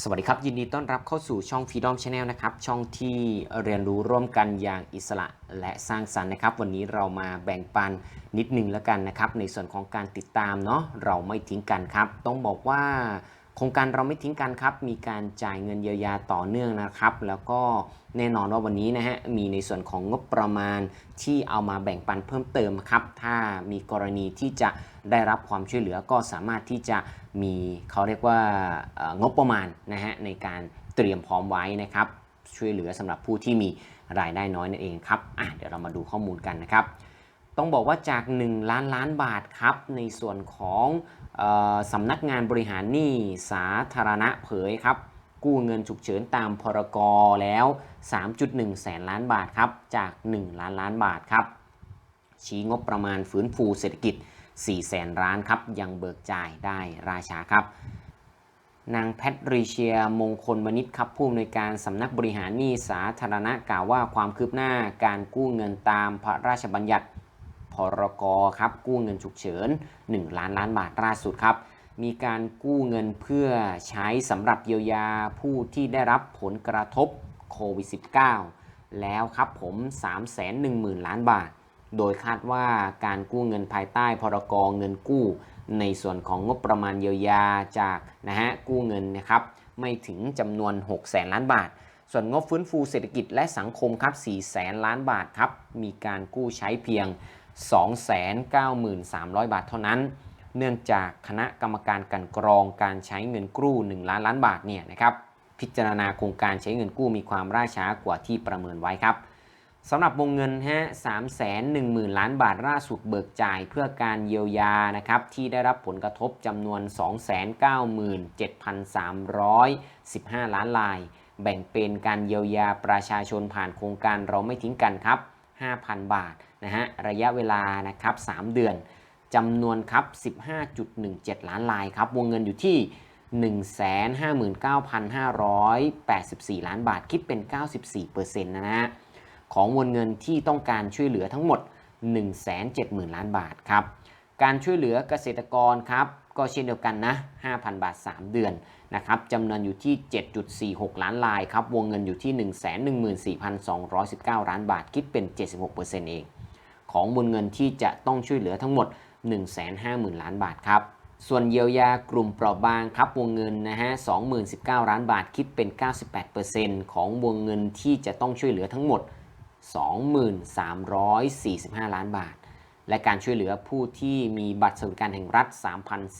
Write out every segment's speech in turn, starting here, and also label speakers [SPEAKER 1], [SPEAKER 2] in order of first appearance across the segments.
[SPEAKER 1] สวัสดีครับ ยินดีต้อนรับเข้าสู่ช่อง Freedom Channel นะครับ ช่องที่เรียนรู้ร่วมกันอย่างอิสระและสร้างสรรค์นะครับ วันนี้เรามาแบ่งปันนิดนึงแล้วกันนะครับ ในส่วนของการติดตามเนาะเราไม่ทิ้งกันครับ ต้องบอกว่า โครงการเราไม่ทิ้งกันครับ มีการจ่ายเงินเยียวยาต่อเนื่องนะครับ แล้วก็แน่นอนว่าวันนี้นะฮะ มีในส่วนของงบประมาณที่เอามาแบ่งปันเพิ่มเติมครับ ถ้ามีกรณีที่จะได้รับความช่วยเหลือก็สามารถที่จะมีเขาเรียกว่าเอ่องบประมาณนะฮะในการเตรียมพร้อมไว้นะครับ ช่วยเหลือสำหรับผู้ที่มีรายได้น้อยนั่นเองครับเดี๋ยวเรามาดูข้อมูลกันนะครับ ต้องบอกว่าจาก 1 ล้านล้านบาทครับ ในส่วนของออสำนักงานบริหารหนี้สาธารณะเผยครับ กู้เงินฉุกเฉินตามพรกแล้ว 3.1 แสนล้านบาทครับ จาก 1 ล้านล้านบาทครับ ชี้งบประมาณฟื้นฟูเศรษฐกิจ 4 แสนล้านครับ ยังเบิกจ่ายได้ราชาครับนางแพทริเชียมงคลวณิชครับผู้อำนวยการสำนักบริหารหนี้สาธารณะกล่าวว่าความคืบหน้าการกู้เงินตามพระราชบัญญัติ พรกครับกู้เงินฉุกเฉิน 1 ล้านล้านบาทล่าสุดครับ มีการกู้เงินเพื่อใช้สำหรับเยียวยาผู้ที่ได้รับผลกระทบโควิด -19 แล้วครับผม310,000 ล้านบาท โดยคาดว่าการกู้เงินภายใต้พรกเงินกู้ในส่วนของงบประมาณเยียวยาจากนะฮะกู้เงินนะครับไม่ถึงจำนวน 6 แสนล้านบาท ส่วนงบฟื้นฟูเศรษฐกิจและสังคมครับ 4 แสนล้านบาทครับ มีการกู้ใช้เพียง 293,000 บาทเท่านั้น เนื่องจากคณะกรรมการกันกรองการใช้เงินกู้ 1 ล้านล้านบาทเนี่ยนะครับพิจารณาโครงการใช้เงินกู้มีความล่าช้ากว่าที่ประเมินไว้ครับสำหรับวงเงินฮะ3 1 0 0 0 0ล้านบาทล่าสุดเบิกจ่ายเพื่อการเยียวยานะครับที่ได้รับผลกระทบจำนวน 297,315 ล้านลาย แบ่งเป็นการเยียวยาประชาชนผ่านโครงการเราไม่ทิ้งกันครับ 5,000 บาทนะฮะระยะเวลานะครับ3เดือนจำนวนครับ 15.17 ล้านลายครับ วงเงินอยู่ที่ 159,584 ล้านบาท คิดเป็น 94%นะฮะ ของวงเงินที่ต้องการช่วยเหลือทั้งหมด 170,000 ล้านบาทครับ การช่วยเหลือเกษตรกรครับ ก็เช่นเดียวกันนะ 5,000 บาท 3 เดือนนะครับจำนวนอยู่ที่ 7.46 ล้านลายครับ วงเงินอยู่ที่ 114,219 ล้านบาท คิดเป็น 76%เอง ของวงเงินที่จะต้องช่วยเหลือทั้งหมด 150,000 ล้านบาทครับ ส่วนเยียวยากลุ่มเปราะบางครับ วงเงินนะฮะ29,000ล้านบาท คิดเป็น 98%ของวงเงินที่จะต้องช่วยเหลือทั้งหมด 23,45 ล้านบาท และการช่วยเหลือผู้ที่มีบัตรสวัสดิการแห่งรัฐ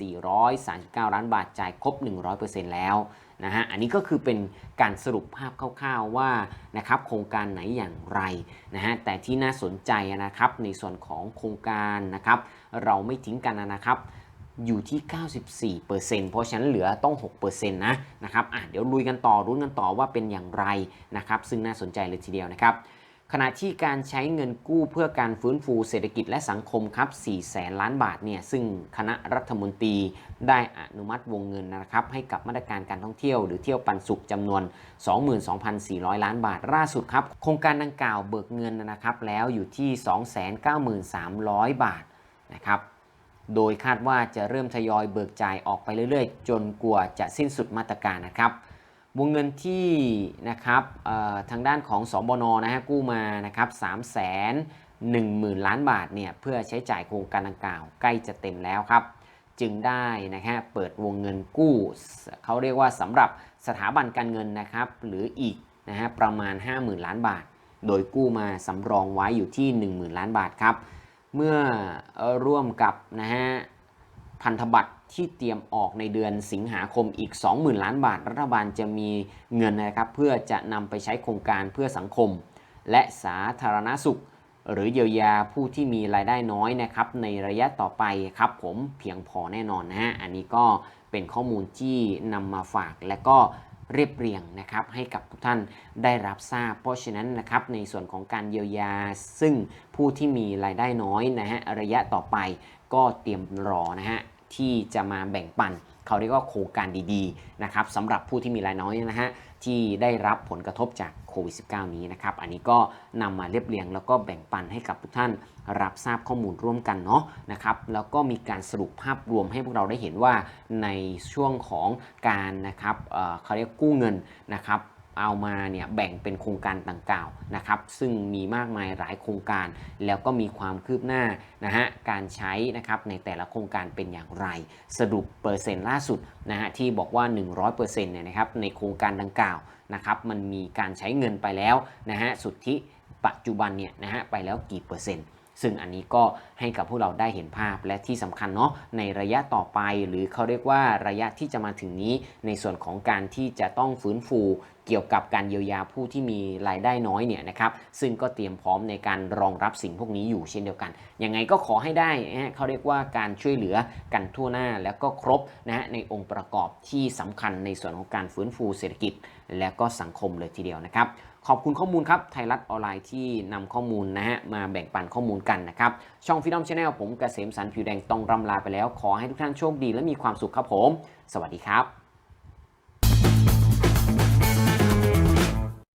[SPEAKER 1] 3,439 ล้านบาทจ่ายครบ 100%แล้วนะฮะ อันนี้ก็คือเป็นการสรุปภาพคร่าวๆว่านะครับโครงการไหนอย่างไรนะฮะ แต่ที่น่าสนใจนะครับในส่วนของโครงการนะครับเราไม่ทิ้งกันนะครับอยู่ที่ 94%เพราะฉะนั้นเหลือต้อง 6%นะนะครับอะเดี๋ยวลุยกันต่อรุ้นกันต่อว่าเป็นอย่างไรนะครับซึ่งน่าสนใจเลยทีเดียวนะครับ ขณะที่การใช้เงินกู้เพื่อการฟื้นฟูเศรษฐกิจและสังคมครับ 4 แสนล้านบาทเนี่ย ซึ่งคณะรัฐมนตรีได้อนุมัติวงเงินนะครับ ให้กับมาตรการการท่องเที่ยวหรือเที่ยวปันสุขจำนวน 22,400 ล้านบาทล่าสุดครับ โครงการดังกล่าวเบิกเงินนะครับแล้วอยู่ที่ 293,000 บาทนะครับ โดยคาดว่าจะเริ่มทยอยเบิกจ่ายออกไปเรื่อยๆ จนกว่าจะสิ้นสุดมาตรการนะครับ วงเงินที่นะครับทางด้านของสบนนะฮะกู้มานะครับ3 1 0 0 0 0ล้านบาทเนี่ยเพื่อใช้จ่ายโครงการดังกล่าวใกล้จะเต็มแล้วครับ จึงได้นะฮะเปิดวงเงินกู้ เขาเรียกว่าสำหรับสถาบันการเงินนะครับ หรืออีกนะฮะประมาณ 50,000 ล้านบาท โดยกู้มาสำรองไว้อยู่ที่ 10,000 ล้านบาทครับ เมื่อเอ่อร่วมกับนะฮะ พันธบัตรที่เตรียมออกในเดือนสิงหาคมอีก 20,000 ล้านบาท รัฐบาลจะมีเงินนะครับเพื่อจะนำไปใช้โครงการเพื่อสังคม และสาธารณสุข หรือเยียวยาผู้ที่มีรายได้น้อยนะครับในระยะต่อไปครับผมเพียงพอแน่นอนนะฮะอันนี้ก็เป็นข้อมูลที่นำมาฝากและก็เรียบเรียงนะครับให้กับทุกท่านได้รับทราบ เพราะฉะนั้นนะครับในส่วนของการเยียวยา ซึ่งผู้ที่มีรายได้น้อยนะฮะระยะต่อไปก็เตรียมรอนะฮะ ที่จะมาแบ่งปันเขาเรียกว่าโครงการดีๆนะครับสำหรับผู้ที่มีรายน้อยนะฮะที่ได้รับผลกระทบจากโควิด -19 นี้นะครับ อันนี้ก็นำมาเรียบเรียงแล้วก็แบ่งปันให้กับทุกท่านรับทราบข้อมูลร่วมกันเนาะนะครับแล้วก็มีการสรุปภาพรวมให้พวกเราได้เห็นว่าในช่วงของการนะครับเเขาเรียกกู้เงินนะครับ เอามาเนี่ยแบ่งเป็นโครงการต่างๆนะครับ ซึ่งมีมากมายหลายโครงการ แล้วก็มีความคืบหน้านะฮะการใช้นะครับในแต่ละโครงการเป็นอย่างไร สรุปเปอร์เซ็นต์ล่าสุดนะฮะที่บอกว่า 100%เนี่ยนะครับในโครงการดังกล่าวนะครับมันมีการใช้เงินไปแล้วนะฮะสุทธิปัจจุบันเนี่ยนะฮะไปแล้วกี่เปอร์เซ็นต์ ซึ่งอันนี้ก็ให้กับพวกเราได้เห็นภาพและที่สำคัญเนาะในระยะต่อไป หรือเขาเรียกว่าระยะที่จะมาถึงนี้ ในส่วนของการที่จะต้องฟื้นฟูเกี่ยวกับการเยียวยาผู้ที่มีรายได้น้อยเนี่ยนะครับซึ่งก็เตรียมพร้อมในการรองรับสิ่งพวกนี้อยู่เช่นเดียวกัน ยังไงก็ขอให้ได้นะเขาเรียกว่าการช่วยเหลือกันทั่วหน้าแล้วก็ครบนะฮะในองค์ประกอบที่สำคัญในส่วนของการฟื้นฟูเศรษฐกิจ และก็สังคมเลยทีเดียวนะครับ ขอบคุณข้อมูลครับ ไทยรัฐออนไลน์ที่นำข้อมูลนะฮะมาแบ่งปันข้อมูลกันนะครับ ช่องฟิดอมชาแนลผมกเกษมสันผิวแดงต้องรำลาไปแล้ว ขอให้ทุกท่านโชคดีและมีความสุขครับผม สวัสดีครับ